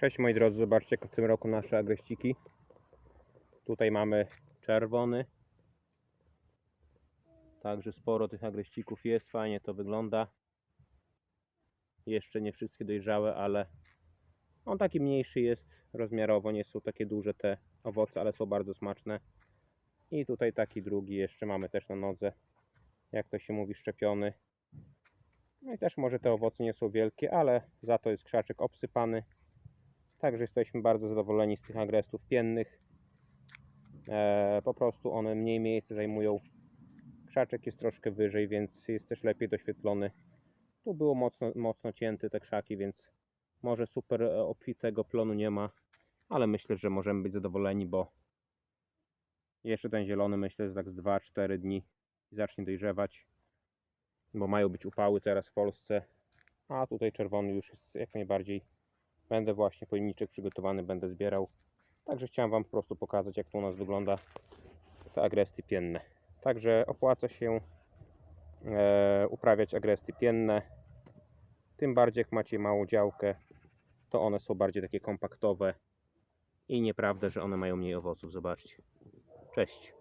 Cześć moi drodzy, zobaczcie w tym roku nasze agreściki. Tutaj mamy czerwony. Także sporo tych agreścików jest, fajnie to wygląda. Jeszcze nie wszystkie dojrzałe, ale on taki mniejszy jest rozmiarowo, nie są takie duże te owoce, ale są bardzo smaczne. I tutaj taki drugi jeszcze mamy też na nodze, jak to się mówi, szczepiony. No i też może te owoce nie są wielkie, ale za to jest krzaczek obsypany. Także jesteśmy bardzo zadowoleni z tych agrestów piennych. E, po prostu one mniej miejsca zajmują. Krzaczek jest troszkę wyżej, więc jest też lepiej doświetlony. Tu było mocno, mocno cięty te krzaki, więc może super e, obfitego plonu nie ma, ale myślę, że możemy być zadowoleni, bo jeszcze ten zielony myślę, że tak z 2-4 dni zacznie dojrzewać, bo mają być upały teraz w Polsce, a tutaj czerwony już jest jak najbardziej Będę właśnie pojemniczek przygotowany, będę zbierał. Także chciałem Wam po prostu pokazać, jak to u nas wygląda te agresty pienne. Także opłaca się e, uprawiać agresty pienne. Tym bardziej jak macie małą działkę, to one są bardziej takie kompaktowe i nieprawda, że one mają mniej owoców. Zobaczcie. Cześć.